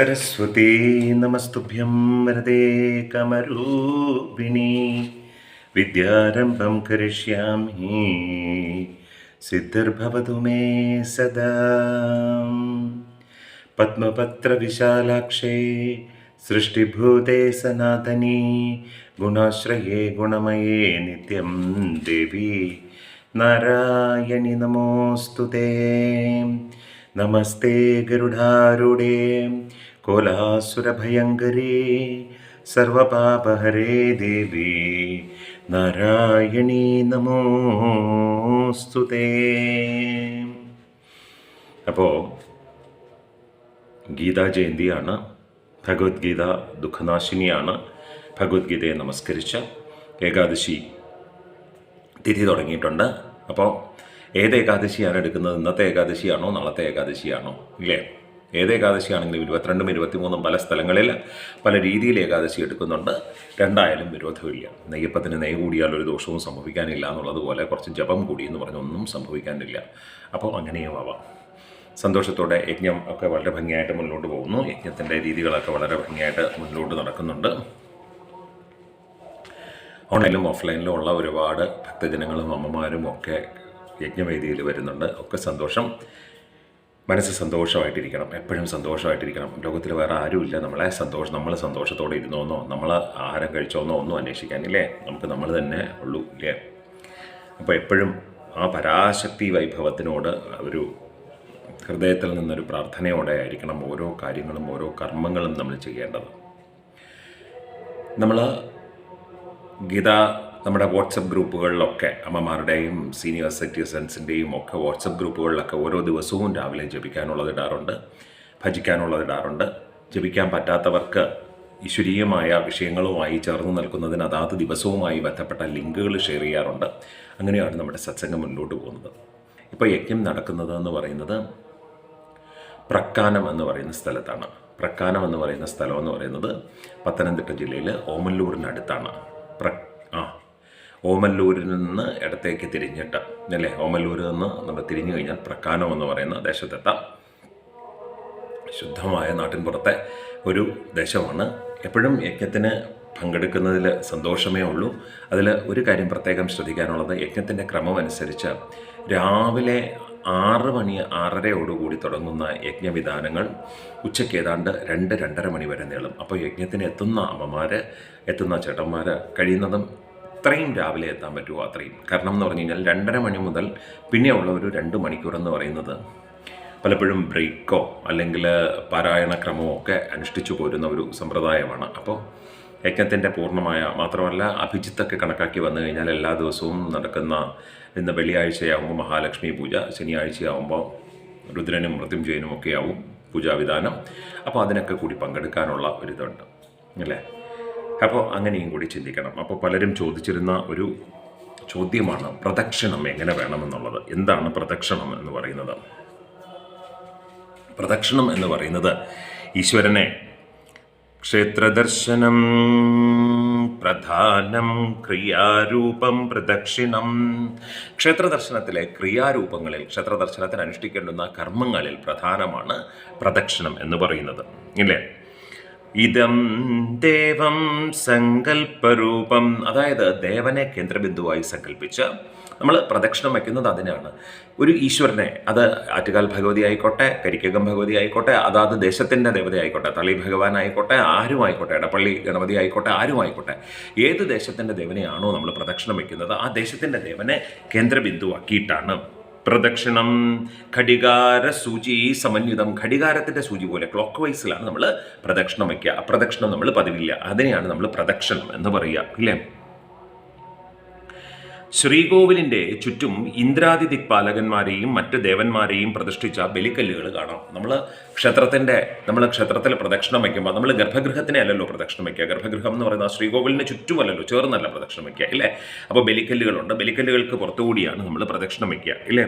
സരസ്വതേ നമസ്തുഭ്യം വരദേ കമരൂപിണി. വിദ്യാരംഭം കരിഷ്യാമി. സിദ്ധിർഭവതു may സദാ. പത്മപത്രവിശാലാക്ഷേ സൃഷ്ടിഭൂതേ സനാതനീ ഗുണാശ്രയേ ഗുണമയേ നിത്യം ദേവി. നാരായണി നമോസ്തു നമസ്തേ ഗരുഡാരുടേ कोलासुरभयङ्करे സർവപാപഹരേ ദേവി നാരായണീ നമോസ്തുതേ അപ്പോൾ ഗീതാ ജയന്തിയാണ് ഭഗവത്ഗീത ദുഃഖനാശിനിയാണ് ഭഗവത്ഗീതയെ നമസ്കരിച്ച ഏകാദശി തിഥി തുടങ്ങിയിട്ടുണ്ട് അപ്പോൾ ഏത് ഏകാദശിയാണ് എടുക്കുന്നത് ഇന്നത്തെ ഏകാദശിയാണോ നാളത്തെ ഏകാദശിയാണോ ഇല്ലേ ഏത് ഏകാദശിയാണെങ്കിലും ഇരുപത്തിരണ്ടും ഇരുപത്തിമൂന്നും പല സ്ഥലങ്ങളിൽ പല രീതിയിൽ ഏകാദശി എടുക്കുന്നുണ്ട്. രണ്ടായാലും വിരോധമില്ല. നെയ്യപ്പത്തിന് നെയ്യ് കൂടിയാൽ ഒരു ദോഷവും സംഭവിക്കാനില്ല എന്നുള്ളതുപോലെ കുറച്ച് ജപം കൂടി എന്ന് പറഞ്ഞ് ഒന്നും സംഭവിക്കാനില്ല. അപ്പോൾ അങ്ങനെയും ആവാം. സന്തോഷത്തോടെ യജ്ഞം ഒക്കെ വളരെ ഭംഗിയായിട്ട് മുന്നോട്ട് പോകുന്നു. യജ്ഞത്തിന്റെ രീതികളൊക്കെ വളരെ ഭംഗിയായിട്ട് മുന്നോട്ട് നടക്കുന്നുണ്ട്. ഓൺലൈനിലും ഓഫ്ലൈനിലും ഉള്ള ഒരുപാട് ഭക്തജനങ്ങളും അമ്മമാരും ഒക്കെ യജ്ഞവേദിയിൽ വരുന്നുണ്ട്. ഒക്കെ സന്തോഷം. മനസ്സ് സന്തോഷമായിട്ടിരിക്കണം എപ്പോഴും സന്തോഷമായിട്ടിരിക്കണം. ലോകത്തിൽ വേറെ ആരുമില്ല. നമ്മളെ സന്തോഷം നമ്മൾ സന്തോഷത്തോടെ ഇരുന്നോന്നോ നമ്മൾ ആഹാരം കഴിച്ചോന്നോ ഒന്നും അന്വേഷിക്കാനില്ലേ? നമുക്ക് നമ്മൾ തന്നെ ഉള്ളൂ ഇല്ലേ? അപ്പോൾ എപ്പോഴും ആ പരാശക്തി വൈഭവത്തിനോട് ഒരു ഹൃദയത്തിൽ നിന്നൊരു പ്രാർത്ഥനയോടെ ആയിരിക്കണം ഓരോ കാര്യങ്ങളും ഓരോ കർമ്മങ്ങളും നമ്മൾ ചെയ്യേണ്ടത്. നമ്മൾ ഗീത നമ്മുടെ വാട്സപ്പ് ഗ്രൂപ്പുകളിലൊക്കെ അമ്മമാരുടെയും സീനിയർ സിറ്റിസൺസിന്റെയും ഒക്കെ വാട്സപ്പ് ഗ്രൂപ്പുകളിലൊക്കെ ഓരോ ദിവസവും രാവിലെ ജപിക്കാനുള്ളത് ഇടാറുണ്ട് ഭജിക്കാനുള്ളത് ഇടാറുണ്ട്. ജപിക്കാൻ പറ്റാത്തവർക്ക് ഈശ്വരീയമായ വിഷയങ്ങളുമായി ചേർന്ന് നിൽക്കുന്നതിന് അതാത് ദിവസവുമായി ബന്ധപ്പെട്ട ലിങ്കുകൾ ഷെയർ ചെയ്യാറുണ്ട്. അങ്ങനെയാണ് നമ്മുടെ സത്സംഗം മുന്നോട്ട് പോകുന്നത്. ഇപ്പോൾ യജ്ഞം നടക്കുന്നത് എന്ന് പറയുന്നത് പ്രക്കാനം എന്ന് പറയുന്ന സ്ഥലത്താണ്. പ്രക്കാനം എന്ന് പറയുന്ന സ്ഥലം എന്ന് പറയുന്നത് പത്തനംതിട്ട ജില്ലയിൽ ഓമല്ലൂരിനടുത്താണ്. പ്ര ആ ഓമല്ലൂരിൽ നിന്ന് ഇടത്തേക്ക് തിരിഞ്ഞിട്ട് അല്ലേ? ഓമല്ലൂരിൽ നിന്ന് നമ്മൾ തിരിഞ്ഞു കഴിഞ്ഞാൽ പ്രക്കാനം എന്ന് പറയുന്ന ദേശത്തെത്താം. ശുദ്ധമായ നാട്ടിൻപുറത്തെ ഒരു ദേശമാണ്. എപ്പോഴും യജ്ഞത്തിന് പങ്കെടുക്കുന്നതിൽ സന്തോഷമേ ഉള്ളൂ. അതിൽ ഒരു കാര്യം പ്രത്യേകം ശ്രദ്ധിക്കാനുള്ളത് യജ്ഞത്തിന്റെ ക്രമം അനുസരിച്ച് രാവിലെ ആറ് മണി ആറരയോടുകൂടി തുടങ്ങുന്ന യജ്ഞവിധാനങ്ങൾ ഉച്ചയ്ക്ക് ഏതാണ്ട് രണ്ട് രണ്ടര മണി വരെ നീളും. അപ്പോൾ യജ്ഞത്തിന് എത്തുന്ന അമ്മമാർ എത്തുന്ന ചേട്ടന്മാർ കഴിയുന്നതും ഇത്രയും രാവിലെ എത്താൻ പറ്റുമോ അത്രയും? കാരണം എന്ന് പറഞ്ഞു കഴിഞ്ഞാൽ രണ്ടര മണി മുതൽ പിന്നെ ഉള്ള ഒരു രണ്ട് മണിക്കൂർ എന്ന് പറയുന്നത് പലപ്പോഴും ബ്രേക്കോ അല്ലെങ്കിൽ പാരായണക്രമമോ ഒക്കെ അനുഷ്ഠിച്ചു പോരുന്ന ഒരു സമ്പ്രദായമാണ്. അപ്പോൾ യജ്ഞത്തിന്റെ പൂർണമായ മാത്രമല്ല അഭിജിത്തൊക്കെ കണക്കാക്കി വന്നു കഴിഞ്ഞാൽ എല്ലാ ദിവസവും നടക്കുന്ന ഇന്ന് വെള്ളിയാഴ്ചയാകുമ്പോൾ മഹാലക്ഷ്മി പൂജ ശനിയാഴ്ചയാകുമ്പോൾ രുദ്രനും മൃത്യുഞ്ജയനും ഒക്കെ ആവും പൂജാവിധാനം. അപ്പോൾ അതിനൊക്കെ കൂടി പങ്കെടുക്കാനുള്ള ഒരിതുണ്ട് അല്ലേ? അപ്പോൾ അങ്ങനെയും കൂടി ചിന്തിക്കണം. അപ്പോൾ പലരും ചോദിച്ചിരുന്ന ഒരു ചോദ്യമാണ് പ്രദക്ഷിണം എങ്ങനെ വേണമെന്നുള്ളത്? എന്താണ് പ്രദക്ഷിണം എന്ന് പറയുന്നത്? പ്രദക്ഷിണം എന്ന് പറയുന്നത് ഈശ്വരനെ ക്ഷേത്രദർശനം പ്രധാനം ക്രിയാരൂപം പ്രദക്ഷിണം. ക്ഷേത്രദർശനത്തിലെ ക്രിയാരൂപങ്ങളിൽ ക്ഷേത്രദർശനത്തിന് അനുഷ്ഠിക്കേണ്ടുന്ന കർമ്മങ്ങളിൽ പ്രധാനമാണ് പ്രദക്ഷിണം എന്ന് പറയുന്നത്. ഇല്ലേ? ഇതം ദേവം സങ്കല്പരൂപം അതായത് ദേവനെ കേന്ദ്രബിന്ദുവായി സങ്കല്പിച്ച് നമ്മൾ പ്രദക്ഷിണം വയ്ക്കുന്നത് അതിനാണ്. ഒരു ഈശ്വരനെ അത് ആറ്റുകാൽ ഭഗവതി ആയിക്കോട്ടെ കരിക്കകം ഭഗവതി ആയിക്കോട്ടെ അതാത് ദേശത്തിന്റെ ദേവത ആയിക്കോട്ടെ തളി ഭഗവാൻ ആയിക്കോട്ടെ ആരും ആയിക്കോട്ടെ എടപ്പള്ളി ഗണപതി ആയിക്കോട്ടെ ആരും ആയിക്കോട്ടെ ഏത് ദേശത്തിന്റെ ദേവനെയാണോ നമ്മൾ പ്രദക്ഷിണം വയ്ക്കുന്നത് ആ ദേശത്തിന്റെ ദേവനെ കേന്ദ്രബിന്ദുവാക്കിയിട്ടാണ്. പ്രദക്ഷിണം ഘടികാര സൂചി സമന്വിതം. ഘടികാരത്തിന്റെ സൂചി പോലെ ക്ലോക്ക് വൈസിലാണ് നമ്മൾ പ്രദക്ഷിണം വയ്ക്കുക അപ്രദക്ഷിണം നമ്മൾ പതിവില്ല. അതിനെയാണ് നമ്മൾ പ്രദക്ഷിണം എന്ന് പറയുക. ഇല്ലേ? ശ്രീകോവിലിന്റെ ചുറ്റും ഇന്ദ്രാദി ദിക്പാലകന്മാരെയും മറ്റ് ദേവന്മാരെയും പ്രതിഷ്ഠിച്ച ബലിക്കല്ലുകൾ കാണാം. നമ്മൾ ക്ഷേത്രത്തിന്റെ നമ്മൾ ക്ഷേത്രത്തിൽ പ്രദക്ഷിണം വയ്ക്കുമ്പോൾ നമ്മൾ ഗർഭഗൃഹത്തിനെ അല്ലല്ലോ പ്രദക്ഷിണം വയ്ക്കുക. ഗർഭഗൃഹം എന്ന് പറയുന്നത് ശ്രീകോവിലിന് ചുറ്റുമല്ലല്ലോ ചേർന്നല്ല പ്രദക്ഷിണം വയ്ക്കുക ഇല്ലേ? അപ്പോൾ ബലിക്കല്ലുകളുണ്ട്. ബലിക്കല്ലുകൾക്ക് പുറത്തുകൂടിയാണ് നമ്മൾ പ്രദക്ഷിണം വയ്ക്കുക ഇല്ലേ?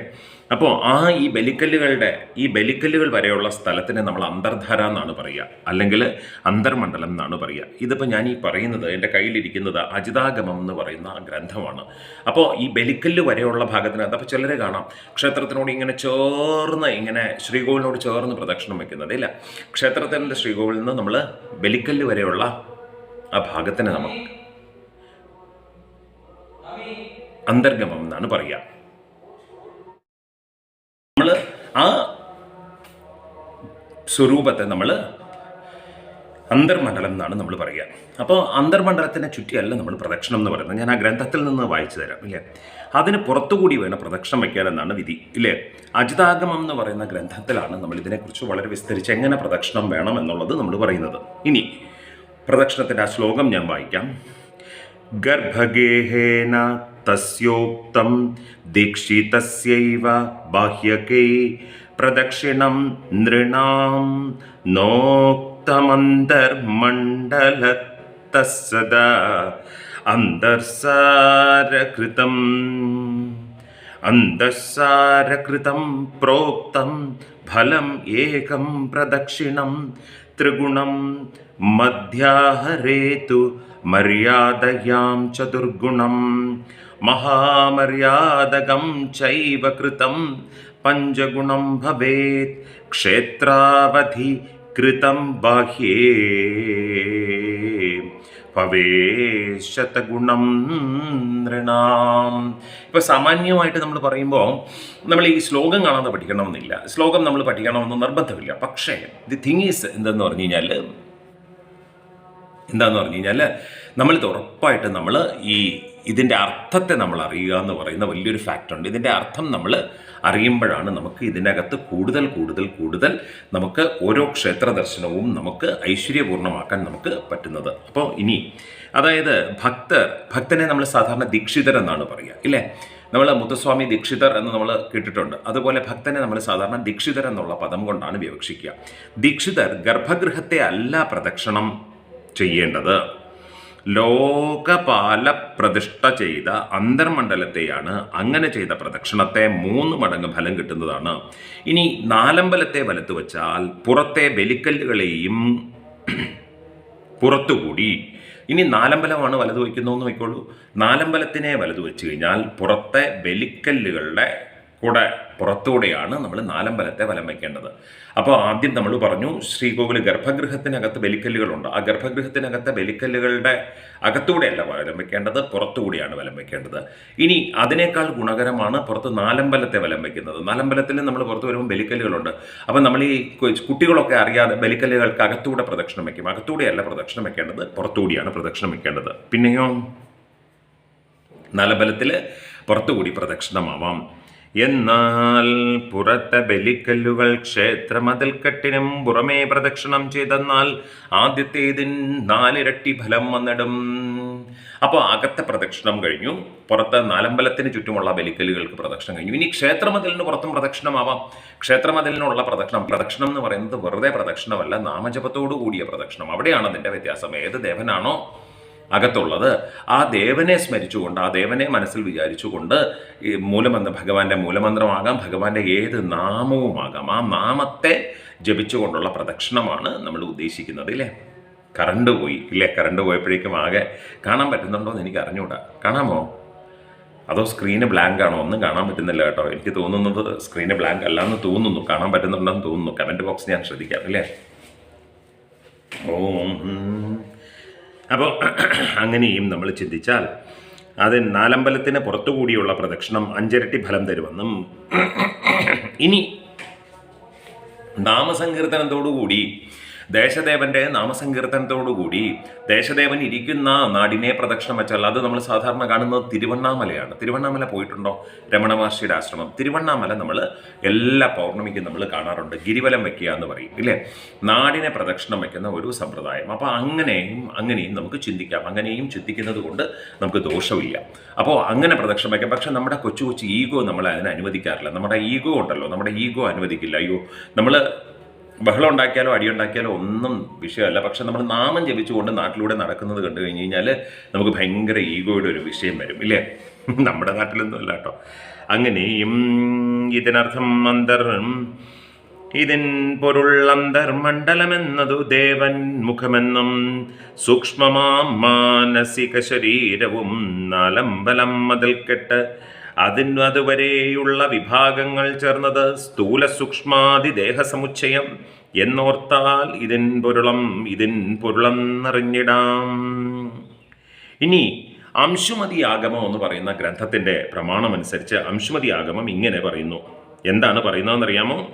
അപ്പോൾ ആ ഈ ബലിക്കല്ലുകളുടെ ഈ ബലിക്കല്ലുകൾ വരെയുള്ള സ്ഥലത്തിനെ നമ്മൾ അന്തർധാര എന്നാണ് പറയുക. അല്ലെങ്കിൽ അന്തർമണ്ഡലം എന്നാണ് പറയുക. ഇതിപ്പോൾ ഞാൻ ഈ പറയുന്നത് എന്റെ കയ്യിലിരിക്കുന്നത് അജിതാഗമം എന്ന് പറയുന്ന ഗ്രന്ഥമാണ്. അപ്പോൾ ഈ ബലിക്കല്ല് വരെയുള്ള ഭാഗത്തിനകത്ത് അപ്പോൾ ചിലരെ കാണാം. ക്ഷേത്രത്തിനോട് ഇങ്ങനെ ചേർന്ന് ഇങ്ങനെ ശ്രീകോവിലിനോട് ചേർന്ന് പ്രദക്ഷിണം വയ്ക്കുന്നത് ഇല്ല ക്ഷേത്രത്തിന്റെ ശ്രീകോവിൽ നിന്ന് നമ്മൾ ബലിക്കല്ല് വരെയുള്ള ആ ഭാഗത്തിന് നമുക്ക് അന്തർഗമം എന്നാണ് പറയുക. നമ്മൾ ആ സ്വരൂപത്തെ നമ്മൾ അന്തർമണ്ഡലം എന്നാണ് നമ്മൾ പറയുക. അപ്പോൾ അന്തർമണ്ഡലത്തിനെ ചുറ്റിയല്ല നമ്മൾ പ്രദക്ഷിണം എന്ന് പറയുന്നത്. ഞാൻ ആ ഗ്രന്ഥത്തിൽ നിന്ന് വായിച്ചു തരാം ഇല്ലേ? അതിന് പുറത്തുകൂടി വേണം പ്രദക്ഷിണം വയ്ക്കാൻ എന്നാണ് വിധി ഇല്ലേ? അജിതാഗമം എന്ന് പറയുന്ന ഗ്രന്ഥത്തിലാണ് നമ്മൾ ഇതിനെക്കുറിച്ച് വളരെ വിസ്തരിച്ച് എങ്ങനെ പ്രദക്ഷിണം വേണം എന്നുള്ളത് നമ്മൾ പറയുന്നത്. ഇനി പ്രദക്ഷിണത്തിന്റെ ആ ശ്ലോകം ഞാൻ വായിക്കാം. ഗർഭഗേഹേന തസ്യോക്തം ദീക്ഷിതസ്യൈവ ബാഹ്യകേ പ്രദക്ഷിണം നൃണാം मुक्तमन्तर्मण्डलतः सदा अन्तःसारकृतम् अन्तःसारकृतं प्रोक्तं फलम् एकं प्रदक्षिणं त्रिगुणं मध्याहरेतु మర్యాదయాం చతుర్గుణం మహామర్యాదగం చైవ కృతం పంచగుణం భవేత్ క్షేత్రావధి കൃതം ബാഹ്യേ. ഭവേശതഗുണം നൃണാം. ഇപ്പോൾ സാമാന്യമായിട്ട് നമ്മൾ പറയുമ്പോൾ നമ്മൾ ഈ ശ്ലോകം കാണാതെ പഠിക്കണമെന്നില്ല. ശ്ലോകം നമ്മൾ പഠിക്കണമെന്ന് നിർബന്ധമില്ല. പക്ഷേ ദി തിങ് ഈസ് എന്തെന്ന് പറഞ്ഞു കഴിഞ്ഞാൽ എന്താന്ന് പറഞ്ഞു കഴിഞ്ഞാൽ നമ്മളിത് ഉറപ്പായിട്ട് നമ്മൾ ഈ ഇതിന്റെ അർത്ഥത്തെ നമ്മൾ അറിയുക എന്ന് പറയുന്ന വലിയൊരു ഫാക്ടറുണ്ട് ഇതിന്റെ അർത്ഥം നമ്മൾ അറിയുമ്പോഴാണ് നമുക്ക് ഇതിനകത്ത് കൂടുതൽ കൂടുതൽ കൂടുതൽ നമുക്ക് ഓരോ ക്ഷേത്ര ദർശനവും നമുക്ക് ഐശ്വര്യപൂർണമാക്കാൻ നമുക്ക് പറ്റുന്നത്. അപ്പോൾ ഇനി അതായത് ഭക്തർ ഭക്തനെ നമ്മൾ സാധാരണ ദീക്ഷിതർ എന്നാണ് പറയുക ഇല്ലേ? നമ്മൾ മുത്തസ്വാമി ദീക്ഷിതർ എന്ന് നമ്മൾ കേട്ടിട്ടുണ്ട്. അതുപോലെ ഭക്തനെ നമ്മൾ സാധാരണ ദീക്ഷിതർ എന്നുള്ള പദം കൊണ്ടാണ് വിവക്ഷിക്കുക. ദീക്ഷിതർ ഗർഭഗൃഹത്തെ അല്ല പ്രദക്ഷിണം ചെയ്യേണ്ടത്. ലോകപാല പ്രതിഷ്ഠ ചെയ്ത അന്തർമണ്ഡലത്തെയാണ് അങ്ങനെ ചെയ്ത പ്രദക്ഷിണത്തെ മൂന്ന് മടങ്ങ് ഫലം കിട്ടുന്നതാണ്. ഇനി നാലമ്പലത്തെ വലത്ത് വച്ചാൽ പുറത്തെ ബലിക്കല്ലുകളെയും പുറത്തുകൂടി. ഇനി നാലമ്പലമാണ് വലതു വയ്ക്കുന്നതെന്ന് വയ്ക്കുള്ളൂ നാലമ്പലത്തിനെ വലതു വെച്ച് കഴിഞ്ഞാൽ പുറത്തെ ബലിക്കല്ലുകളുടെ കൂടെ പുറത്തൂടെയാണ് നമ്മൾ നാലമ്പലത്തെ വലം വയ്ക്കേണ്ടത്. അപ്പോൾ ആദ്യം നമ്മൾ പറഞ്ഞു ശ്രീകോവിൽ ഗർഭഗൃഹത്തിനകത്ത് ബലിക്കല്ലുകളുണ്ട്. ആ ഗർഭഗൃഹത്തിനകത്തെ ബലിക്കല്ലുകളുടെ അകത്തൂടെയല്ല വലം വയ്ക്കേണ്ടത് പുറത്തുകൂടിയാണ് വലം വയ്ക്കേണ്ടത്. ഇനി അതിനേക്കാൾ ഗുണകരമാണ് പുറത്ത് നാലമ്പലത്തെ വലം വയ്ക്കുന്നത്. നാലമ്പലത്തിൽ നമ്മൾ പുറത്ത് വരുമ്പോൾ ബലിക്കല്ലുകളുണ്ട്. അപ്പോൾ നമ്മൾ ഈ കുട്ടികളൊക്കെ അറിയാതെ ബലിക്കല്ലുകൾക്ക് അകത്തൂടെ പ്രദക്ഷിണം വയ്ക്കും. അകത്തൂടെയല്ല പ്രദക്ഷിണം വയ്ക്കേണ്ടത് പുറത്തുകൂടിയാണ് പ്രദക്ഷിണം വയ്ക്കേണ്ടത്. പിന്നെയോ? നാലമ്പലത്തിൽ പുറത്തുകൂടി പ്രദക്ഷിണമാവാം. എന്നാൽ പുറത്തെ ബലിക്കല്ലുകൾ ക്ഷേത്രമതിൽക്കെട്ടിനും പുറമേ പ്രദക്ഷിണം ചെയ്തെന്നാൽ ആദ്യത്തേതിൻ നാലിരട്ടി ഫലം വന്നിടും. അപ്പോൾ അകത്തെ പ്രദക്ഷിണം കഴിഞ്ഞു. പുറത്ത് നാലമ്പലത്തിന് ചുറ്റുമുള്ള ബലിക്കല്ലുകൾക്ക് പ്രദക്ഷിണം കഴിഞ്ഞു. ഇനി ക്ഷേത്രമതിലിന് പുറത്തും പ്രദക്ഷിണമാവാം. ക്ഷേത്രമതിലിനുള്ള പ്രദക്ഷിണം പ്രദക്ഷിണം എന്ന് പറയുന്നത് വെറുതെ പ്രദക്ഷിണമല്ല നാമജപത്തോടു കൂടിയ പ്രദക്ഷിണം. അവിടെയാണ് അതിന്റെ വ്യത്യാസം. ഏത് ദേവനാണോ അകത്തുള്ളത്. ആ ദേവനെ സ്മരിച്ചുകൊണ്ട് ആ ദേവനെ മനസ്സിൽ വിചാരിച്ചുകൊണ്ട് ഈ മൂലമന്ത്ര ഭഗവാന്റെ മൂലമന്ത്രമാകാം ഭഗവാന്റെ ഏത് നാമവുമാകാം. ആ നാമത്തെ ജപിച്ചുകൊണ്ടുള്ള പ്രദക്ഷിണമാണ് നമ്മൾ ഉദ്ദേശിക്കുന്നത് ഇല്ലേ? കറണ്ട് പോയി ഇല്ലേ? കറണ്ട് പോയപ്പോഴേക്കും ആകെ കാണാൻ പറ്റുന്നുണ്ടോ എന്ന് എനിക്ക് അറിഞ്ഞൂടാ. കാണാമോ? അതോ സ്ക്രീന് ബ്ലാങ്ക് ആണോ? ഒന്നും കാണാൻ പറ്റുന്നില്ല കേട്ടോ. എനിക്ക് തോന്നുന്നത് സ്ക്രീന് ബ്ലാങ്ക് അല്ല എന്ന് തോന്നുന്നു. കാണാൻ പറ്റുന്നുണ്ടെന്ന് തോന്നുന്നു. കമന്റ് ബോക്സ് ഞാൻ ശ്രദ്ധിക്കാം അല്ലേ ഓം. അപ്പോൾ അങ്ങനെയും നമ്മൾ ചിന്തിച്ചാൽ അത് നാലമ്പലത്തിന് പുറത്തുകൂടിയുള്ള പ്രദക്ഷിണം അഞ്ചരട്ടി ഫലം തരുമെന്നും ഇനി നാമസങ്കീർത്തനത്തോടുകൂടി ദേശദേവന്റെ നാമസങ്കീർത്തനത്തോടുകൂടി ദേശദേവൻ ഇരിക്കുന്ന നാടിനെ പ്രദക്ഷിണം വെച്ചാൽ അത് നമ്മൾ സാധാരണ കാണുന്നത് തിരുവണ്ണാമലയാണ്. തിരുവണ്ണാമല പോയിട്ടുണ്ടോ? രമണ മഹർഷിയുടെ ആശ്രമം. തിരുവണ്ണാമല നമ്മൾ എല്ലാ പൗർണമിക്കും നമ്മൾ കാണാറുണ്ട്. ഗിരിവലം വെക്കുക എന്ന് പറയും ഇല്ലേ? നാടിനെ പ്രദക്ഷിണം വയ്ക്കുന്ന ഒരു സമ്പ്രദായം. അപ്പോൾ അങ്ങനെയും അങ്ങനെയും നമുക്ക് ചിന്തിക്കാം. അങ്ങനെയും ചിന്തിക്കുന്നത് കൊണ്ട് നമുക്ക് ദോഷമില്ല. അപ്പോൾ അങ്ങനെ പ്രദക്ഷിണം വയ്ക്കാം പക്ഷെ നമ്മുടെ കൊച്ചു കൊച്ചു ഈഗോ നമ്മൾ അതിനെ അനുവദിക്കാറില്ല. നമ്മുടെ ഈഗോ ഉണ്ടല്ലോ. നമ്മുടെ ഈഗോ അനുവദിക്കില്ല. അയ്യോ നമ്മൾ ബഹളം ഉണ്ടാക്കിയാലോ അടിയുണ്ടാക്കിയാലോ ഒന്നും വിഷയമല്ല. പക്ഷെ നമ്മൾ നാമം ജപിച്ചുകൊണ്ട് നാട്ടിലൂടെ നടക്കുന്നത് കണ്ടു കഴിഞ്ഞ് കഴിഞ്ഞാൽ നമുക്ക് ഭയങ്കര ഈഗോയുടെ ഒരു വിഷയം വരും ഇല്ലേ? നമ്മുടെ നാട്ടിലൊന്നും അല്ല കേട്ടോ. അങ്ങനെയും ഇതിനർത്ഥം അന്തർ ഇതിൻ പൊരുൾ അന്തർമണ്ഡലമെന്നതു ദേവൻ മുഖമെന്നും സൂക്ഷ്മമാം മാനസിക ശരീരവും നാലമ്പലം അതിൽ കെട്ട് അതിനു അതുവരെയുള്ള വിഭാഗങ്ങൾ ചേർന്നത് സ്ഥൂല സൂക്ഷ്മാതി ദേഹസമുച്ചയം എന്നോർത്താൽ ഇതിൻ പൊരുളം ഇതിൻ പൊരുളം നിറഞ്ഞിടാം ഇനി അംശുമതി ആഗമം എന്ന് പറയുന്ന ഗ്രന്ഥത്തിന്റെ പ്രമാണമനുസരിച്ച് അംശുമതി ആഗമം ഇങ്ങനെ പറയുന്നു. എന്താണ് പറയുന്നതെന്നറിയാമോ?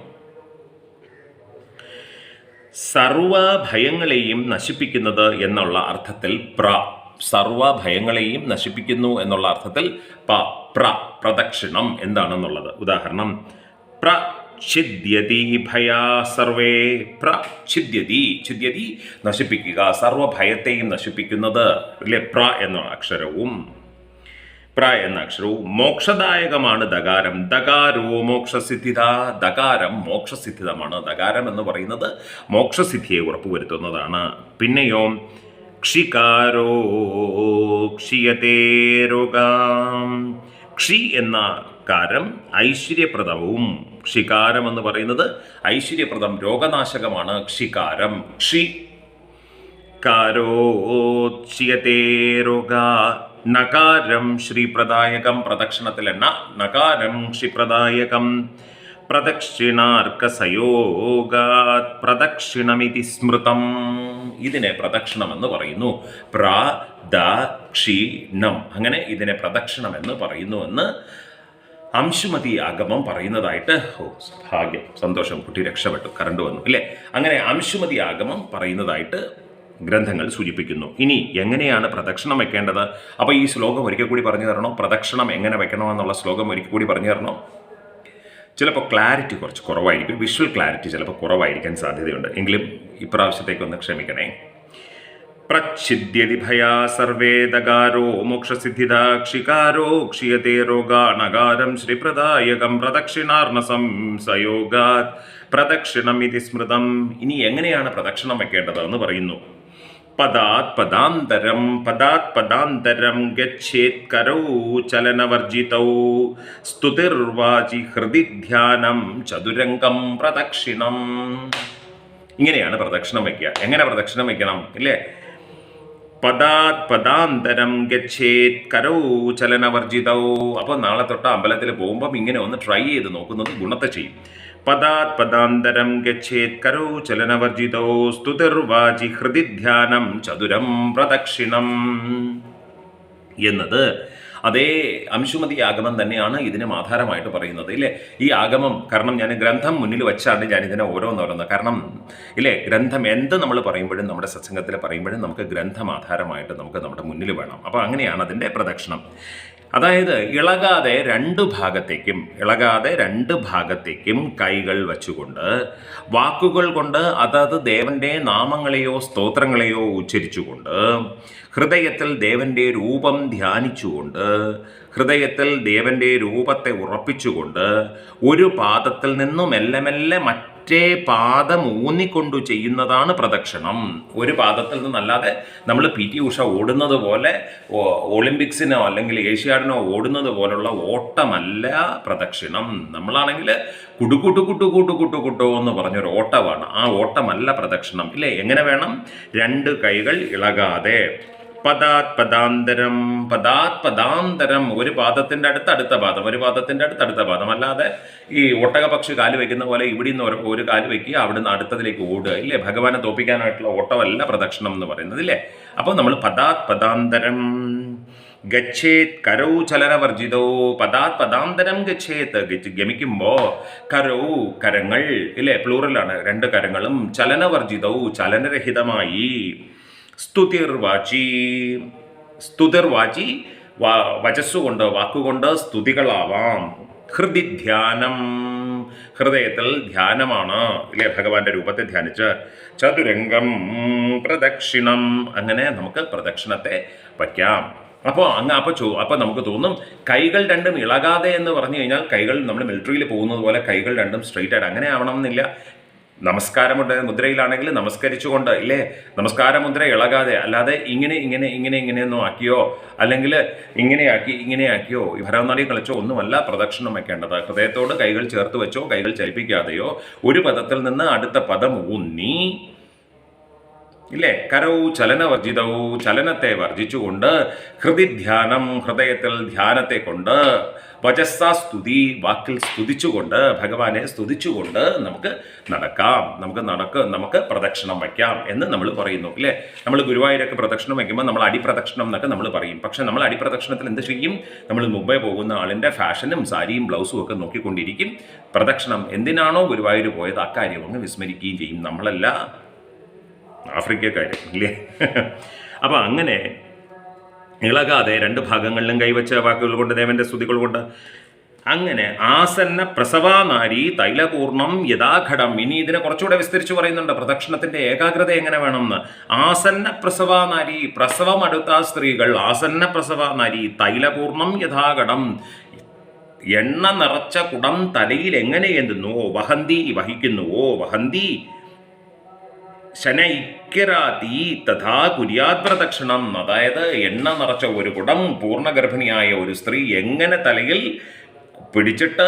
സർവ ഭയങ്ങളെയും നശിപ്പിക്കുന്നത് എന്നുള്ള അർത്ഥത്തിൽ പ്ര. സർവ ഭയങ്ങളെയും നശിപ്പിക്കുന്നു എന്നുള്ള അർത്ഥത്തിൽ പ പ്ര പ്രദക്ഷിണം എന്താണെന്നുള്ളത്. ഉദാഹരണം പ്ര ഛിദ്യതി ഭയാ സർവേ പ്ര ഛിദ്യതി ഛിദ്യതി നശിപ്പിക്കുക സർവ ഭയത്തെയും നശിപ്പിക്കുന്നത് അല്ലെ? പ്ര എന്ന അക്ഷരവും പ്ര എന്ന അക്ഷരവും മോക്ഷദായകമാണ് ദകാരം ദകാരോ മോക്ഷസിദ്ധിത ദകാരം മോക്ഷസിദ്ധിതമാണ്. ദകാരം എന്ന് പറയുന്നത് മോക്ഷസിദ്ധിയെ ഉറപ്പുവരുത്തുന്നതാണ്. പിന്നെയോ ക്ഷികാരോ ക്ഷിയത്തെ രോഗാം. ക്ഷി എന്ന കാരം ഐശ്വര്യപ്രദവും. ക്ഷികാരം എന്ന് പറയുന്നത് ഐശ്വര്യപ്രദം രോഗനാശകമാണ് ക്ഷികാരം. ക്ഷി കാരോച്യത്തെ രോഗ നകാരം ശ്രീപ്രദായകം. പ്രദക്ഷിണത്തിലെണ്ണ നകാരം ക്ഷിപ്രദായകം പ്രദക്ഷിണാർക്കസയോഗാത്. പ്രദക്ഷിണമിതി സ്മൃതം. ഇതിനെ പ്രദക്ഷിണം എന്ന് പറയുന്നു. പ്ര ദ അങ്ങനെ ഇതിനെ പ്രദക്ഷിണം എന്ന് പറയുന്നു എന്ന് അംശുമതി ആഗമം പറയുന്നതായിട്ട് ഓ ഭാഗ്യം. സന്തോഷം. കുട്ടി രക്ഷപ്പെട്ടു. കറണ്ട് വന്നു. അല്ലേ? അങ്ങനെ അംശുമതി ആഗമം പറയുന്നതായിട്ട് ഗ്രന്ഥങ്ങൾ സൂചിപ്പിക്കുന്നു. ഇനി എങ്ങനെയാണ് പ്രദക്ഷിണം വെക്കേണ്ടത്? അപ്പോൾ ഈ ശ്ലോകം ഒരിക്കൽ കൂടി പറഞ്ഞു തരണോ? പ്രദക്ഷിണം എങ്ങനെ വെക്കണമെന്നുള്ള ശ്ലോകം ഒരിക്കൽ കൂടി പറഞ്ഞു തരണോ? ചിലപ്പോൾ ക്ലാരിറ്റി കുറച്ച് കുറവായിരിക്കും. വിഷ്വൽ ക്ലാരിറ്റി ചിലപ്പോൾ കുറവായിരിക്കാൻ സാധ്യതയുണ്ട്. എങ്കിലും ഇപ്രാവശ്യത്തേക്കൊന്ന് ക്ഷമിക്കണേ. പ്രച്ഛിദ്യതി ഭയാ സർവേ ദകാരോ മോക്ഷസിദ്ധിദാക്ഷികാരോ ക്ഷിയത്തെ രോഗാണകാരം ശ്രീപ്രദായകം പ്രദക്ഷിണാർണ സംസയോഗാത്. പ്രദക്ഷിണം ഇതി സ്മൃതം. ഇനി എങ്ങനെയാണ് പ്രദക്ഷിണം വെക്കേണ്ടത് എന്ന് പറയുന്നു. പദാത് പദാന്തരം പദാത് പദാന്തരം ഗച്ഛേത് കരൗ ചലനവർജിതൗ സ്തുതിർവാചി ഹൃദി ധ്യാനം ചതുരംഗം പ്രദക്ഷിണം ഇങ്ങനെയാണ് പ്രദക്ഷിണം വയ്ക്കുക എങ്ങനെ പ്രദക്ഷിണം വയ്ക്കണം ഇല്ലേ? പദാത് പദാന്തരം ഗച്ഛേത് കരൗ ചലനവർജിതൗ. അപ്പോൾ നാളെ തൊട്ട് അമ്പലത്തിൽ പോകുമ്പം ഇങ്ങനെ ഒന്ന് ട്രൈ ചെയ്ത് നോക്കുന്നത് ഗുണത്തെ ചെയ്യും. പദാത് പദാന്തരം ഗച്ഛേത് കരോ ചലനവർജിതോ സ്തുതിർവാചി ഹൃദി ധ്യാനം ചതുരം പ്രദക്ഷിണം. എന്നത് അതേ അംശുമതി ആഗമം തന്നെയാണ് ഇതിനും ആധാരമായിട്ട് പറയുന്നത്. ഇല്ലേ? ഈ ആഗമം കാരണം ഞാൻ ഗ്രന്ഥം മുന്നിൽ വെച്ചാണ് ഞാൻ ഇതിനെ ഓരോന്നോരോന്ന് കാരണം ഇല്ലേ? ഗ്രന്ഥം എന്ത് നമ്മൾ പറയുമ്പോഴും നമ്മുടെ സത്സംഗത്തിൽ പറയുമ്പോഴും നമുക്ക് ഗ്രന്ഥം ആധാരമായിട്ട് നമുക്ക് നമ്മുടെ മുന്നിൽ വേണം. അപ്പോൾ അങ്ങനെയാണ് അതിന്റെ പ്രദക്ഷിണം. അതായത് ഇളകാതെ രണ്ട് ഭാഗത്തേക്കും ഇളകാതെ രണ്ട് ഭാഗത്തേക്കും കൈകൾ വച്ചുകൊണ്ട് വാക്കുകൾ കൊണ്ട് അതത് ദേവന്റെ നാമങ്ങളെയോ സ്തോത്രങ്ങളെയോ ഉച്ചരിച്ചുകൊണ്ട് ഹൃദയത്തിൽ ദേവന്റെ രൂപം ധ്യാനിച്ചുകൊണ്ട് ഹൃദയത്തിൽ ദേവന്റെ രൂപത്തെ ഉറപ്പിച്ചുകൊണ്ട് ഒരു പാദത്തിൽ നിന്നും മെല്ലെ മെല്ലെ മറ്റേ പാദം ഊന്നിക്കൊണ്ടു ചെയ്യുന്നതാണ് പ്രദക്ഷിണം. ഒരു പാദത്തിൽ നിന്നല്ലാതെ നമ്മൾ പി ടി ഉഷ ഓടുന്നത് പോലെ ഒളിമ്പിക്സിനോ അല്ലെങ്കിൽ ഏഷ്യാഡിനോ ഓടുന്നത് പോലുള്ള ഓട്ടമല്ല പ്രദക്ഷിണം. നമ്മളാണെങ്കിൽ കുടുക്കുട്ടു കുട്ടു കൂട്ടു കുട്ടു കുട്ടു എന്ന് പറഞ്ഞൊരു ഓട്ടമാണ്. ആ ഓട്ടമല്ല പ്രദക്ഷിണം. ഇല്ലേ? എങ്ങനെ വേണം? രണ്ട് കൈകൾ ഇളകാതെ. പദാത് പദാന്തരം പദാത് പദാന്തരം ഒരു പാദത്തിന്റെ അടുത്ത് അടുത്ത പാദം ഒരു പാദത്തിന്റെ അടുത്ത് അടുത്ത പാദം. അല്ലാതെ ഈ ഒട്ടകപക്ഷി കാൽ വെക്കുന്ന പോലെ ഇവിടെ നിന്ന് ഒരു കാൽ വെക്കുക അവിടുന്ന് അടുത്തതിലേക്ക് ഓടുക. ഇല്ലേ? ഭഗവാനെ തോപ്പിക്കാനായിട്ടുള്ള ഓട്ടമല്ല പ്രദക്ഷിണം എന്ന് പറയുന്നത് ഇല്ലേ? അപ്പോൾ നമ്മൾ പദാത് പദാന്തരം ഗച്ഛേത് കരൗ ചലനവർജിതോ. പദാത് പദാന്തരം ഗച്ഛേത് ഗമിക്കുമ്പോൾ കരൗ കരങ്ങൾ ഇല്ലേ? പ്ലൂറലാണ് രണ്ട് കരങ്ങളും ചലനവർജിതവും ചലനരഹിതമായി. സ്തുതിർവാചി സ്തുതിർവാചി വചസ്സുകൊണ്ട് വാക്കുകൊണ്ട് സ്തുതികളാവാം. ഹൃദി ധ്യാനം. ഹൃദയത്തിൽ ധ്യാനമാണ്. ഇല്ലേ ഭഗവാന്റെ രൂപത്തെ ധ്യാനിച്ച്. ചതുരംഗം പ്രദക്ഷിണം. അങ്ങനെ നമുക്ക് പ്രദക്ഷിണത്തെ വയ്ക്കാം. അപ്പോൾ അങ്ങ് അപ്പോൾ ചോ അപ്പോൾ നമുക്ക് തോന്നും കൈകൾ രണ്ടും ഇളകാതെ എന്ന് പറഞ്ഞു കഴിഞ്ഞാൽ കൈകൾ നമ്മൾ മിലിറ്ററിയിൽ പോകുന്നത് പോലെ കൈകൾ രണ്ടും സ്ട്രെയിറ്റ് ആയിട്ട് അങ്ങനെ ആവണം എന്നില്ല. നമസ്കാരമുണ്ട് മുദ്രയിലാണെങ്കിൽ നമസ്കരിച്ചുകൊണ്ട് ഇല്ലേ? നമസ്കാര മുദ്ര ഇളകാതെ അല്ലാതെ ഇങ്ങനെ ഇങ്ങനെ ഇങ്ങനെ ഇങ്ങനെയൊന്നും ആക്കിയോ? അല്ലെങ്കിൽ ഇങ്ങനെയാക്കി ഇങ്ങനെയാക്കിയോ ഭരതനാട്യം കളിച്ചോ? ഒന്നുമല്ല പ്രദക്ഷിണം വയ്ക്കേണ്ടത് ഹൃദയത്തോട് കൈകൾ ചേർത്ത് വെച്ചോ? കൈകൾ ചലിപ്പിക്കാതെയോ? ഒരു പദത്തിൽ നിന്ന് അടുത്ത പദം ഊന്നി. ഇല്ലേ? കരവും ചലനവർജിതവും ചലനത്തെ വർജിച്ചുകൊണ്ട് ഹൃദിധ്യാനം ഹൃദയത്തിൽ ധ്യാനത്തെ കൊണ്ട് വചസ്സ സ്തുതി വാക്കിൽ സ്തുതിച്ചുകൊണ്ട് ഭഗവാനെ സ്തുതിച്ചുകൊണ്ട് നമുക്ക് നടക്കാം. നമുക്ക് നടക്ക് നമുക്ക് പ്രദക്ഷിണം വയ്ക്കാം എന്ന് നമ്മൾ പറയുന്നു അല്ലേ നമ്മൾ ഗുരുവായൂരൊക്കെ പ്രദക്ഷിണം വയ്ക്കുമ്പോൾ നമ്മൾ അടിപ്രദക്ഷിണം എന്നൊക്കെ നമ്മൾ പറയും. പക്ഷെ നമ്മൾ അടിപ്രദക്ഷിണത്തിൽ എന്ത് ചെയ്യും? നമ്മൾ മുംബൈ പോകുന്ന ആളിന്റെ ഫാഷനും സാരിയും ബ്ലൗസും ഒക്കെ നോക്കിക്കൊണ്ടിരിക്കും. പ്രദക്ഷിണം എന്തിനാണോ ഗുരുവായൂർ പോയത്? അക്കാര്യം അങ്ങ് വിസ്മരിക്കുകയും ചെയ്യും. നമ്മളല്ല ആഫ്രിക്കക്കാർ ഇല്ലേ? അപ്പോൾ അങ്ങനെ ഇളകാതെ രണ്ട് ഭാഗങ്ങളിലും കൈവച്ച വാക്കുകൾ കൊണ്ട് ദേവന്റെ സ്തുതികൾ കൊണ്ട് അങ്ങനെ ആസന്ന പ്രസവാനാരി തൈലപൂർണം യഥാഘടം. ഇനി ഇതിനെ കുറച്ചുകൂടെ വിസ്തരിച്ച് പറയുന്നുണ്ട്. പ്രദക്ഷിണത്തിന്റെ ഏകാഗ്രത എങ്ങനെ വേണമെന്ന്. ആസന്ന പ്രസവാനാരി പ്രസവം അടുത്ത സ്ത്രീകൾ. ആസന്ന പ്രസവാനാരി തൈലപൂർണം യഥാഘടം. എണ്ണ നിറച്ച കുടം തലയിൽ എങ്ങനെ എന്തുന്നുവോ വഹന്തി വഹിക്കുന്നുവോ വഹന്തി ശനൈക്യരാതി തഥാ കുര്യാത് പ്രദക്ഷിണം അതായത് എണ്ണ നിറച്ച ഒരു കുടം പൂർണഗർഭിണിയായ ഒരു സ്ത്രീ എങ്ങനെ തലയിൽ പിടിച്ചിട്ട്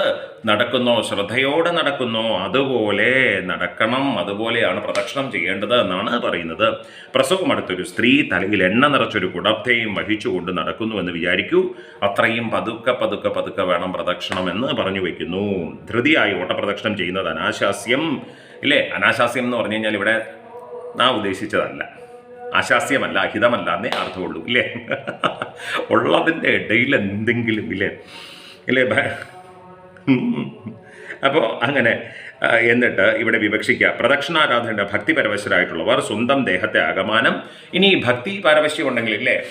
നടക്കുന്നോ ശ്രദ്ധയോടെ നടക്കുന്നോ അതുപോലെ നടക്കണം അതുപോലെയാണ് പ്രദക്ഷിണം ചെയ്യേണ്ടത് എന്നാണ് പറയുന്നത്. പ്രസവമടുത്തൊരു സ്ത്രീ തലയിൽ എണ്ണ നിറച്ചൊരു കുടത്തെയും വഹിച്ചുകൊണ്ട് നടക്കുന്നു എന്ന് വിചാരിക്കൂ. അത്രയും പതുക്കെ പതുക്കെ പതുക്കെ വേണം പ്രദക്ഷിണം എന്ന് പറഞ്ഞു വയ്ക്കുന്നു. ധൃതിയായി ഓട്ടപ്രദക്ഷിണം ചെയ്യുന്നത് അനാശാസ്യം ഇല്ലേ അനാശാസ്യം എന്ന് പറഞ്ഞു കഴിഞ്ഞാൽ ഇവിടെ നാം ഉദ്ദേശിച്ചതല്ല. അശാസ്യമല്ല അഹിതമല്ല എന്നേ അർത്ഥമുള്ളൂ ഇല്ലേ? ഉള്ളതിന്റെ ഇടയിൽ എന്തെങ്കിലും ഇല്ലേ? ഇല്ലേ? അപ്പോൾ അങ്ങനെ എന്നിട്ട് ഇവിടെ വിവക്ഷിക്കുക. പ്രദക്ഷിണാരാധന ഭക്തി പരവശരായിട്ടുള്ളവർ സ്വന്തം ദേഹത്തെ അകമാനം. ഇനി ഭക്തി പരവശ്യം ഉണ്ടെങ്കിൽ ഇല്ലേ?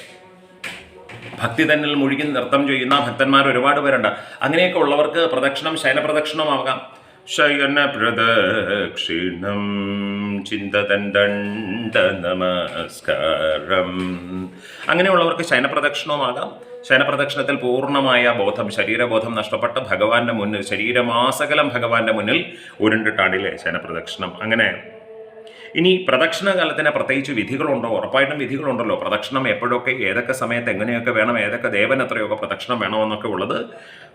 ഭക്തി തന്നിൽ മുഴുകി നൃത്തം ചെയ്യുന്ന ഭക്തന്മാർ ഒരുപാട് പേരുണ്ട്. അങ്ങനെയൊക്കെ ഉള്ളവർക്ക് പ്രദക്ഷിണം ശയനപ്രദക്ഷിണമാകാം ശയന പ്രദക്ഷിണം ചിന്തതണ്ടണ്ട നമസ്കാരം അങ്ങനെയുള്ളവർക്ക് ശയനപ്രദക്ഷിണവുമാകാം. ശയനപ്രദക്ഷിണത്തിൽ പൂർണമായ ബോധം ശരീരബോധം നഷ്ടപ്പെട്ട് ഭഗവാന്റെ മുന്നിൽ ശരീരമാസകലം ഭഗവാന്റെ മുന്നിൽ ഉരുണ്ടിട്ടാണില്ലേ ശയനപ്രദക്ഷിണം? അങ്ങനെ ഇനി പ്രദക്ഷിണ കാലത്തിന് പ്രത്യേകിച്ച് വിധികളുണ്ടോ? ഉറപ്പായിട്ടും വിധികളുണ്ടല്ലോ. പ്രദക്ഷിണം എപ്പോഴൊക്കെ ഏതൊക്കെ സമയത്ത് എങ്ങനെയൊക്കെ വേണം ഏതൊക്കെ ദേവൻ എത്രയൊക്കെ പ്രദക്ഷിണം വേണമെന്നൊക്കെ ഉള്ളത്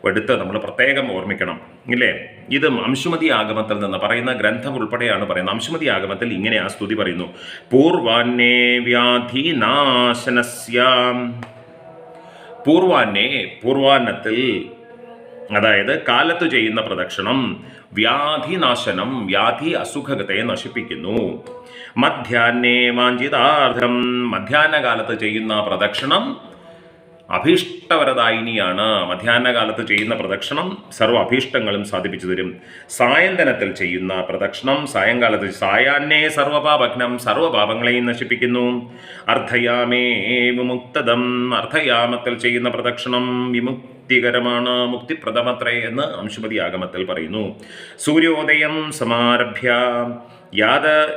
എടുത്ത് നമ്മൾ പ്രത്യേകം ഓർമ്മിക്കണം. ഇല്ലേ? ഇത് അംശുമതി ആഗമത്തിൽ നിന്ന് പറയുന്ന ഗ്രന്ഥം ഉൾപ്പെടെയാണ് പറയുന്നത്. അംശുമതി ആഗമത്തിൽ ഇങ്ങനെ ആ സ്തുതി പറയുന്നു. പൂർവാന്നേ വ്യാധി നാശനസ്യാം. പൂർവാന്നേ പൂർവാന്നത്തിൽ അതായത് കാലത്ത് ചെയ്യുന്ന പ്രദക്ഷിണം വ്യാധിനാശനം വ്യാധി അസുഖത്തെ നശിപ്പിക്കുന്നു. മധ്യാഹ്നേ വാഞ്ചിതാർത്ഥം മധ്യാഹ്നകാലത്ത് ചെയ്യുന്ന പ്രദക്ഷിണം അഭീഷ്ടവരദായിനിയാണ് മധ്യാഹ്നകാലത്ത് ചെയ്യുന്ന പ്രദക്ഷിണം. സർവ അഭീഷ്ടങ്ങളും സാധിപ്പിച്ചു തരും. സായന്തനത്തിൽ ചെയ്യുന്ന പ്രദക്ഷിണം. സായങ്കാലത്ത് സായാന്നേ സർവപാപഘ്നം. സർവപാപങ്ങളെയും നശിപ്പിക്കുന്നു. അർദ്ധയാമേ വിമുക്തദം. അർദ്ധയാമത്തിൽ ചെയ്യുന്ന പ്രദക്ഷിണം വിമുക്തികരമാണ്. മുക്തിപ്രദമത്രേ എന്ന് അംശുപതി ആഗമത്തിൽ പറയുന്നു. സൂര്യോദയം സമാരഭ്യ. യാത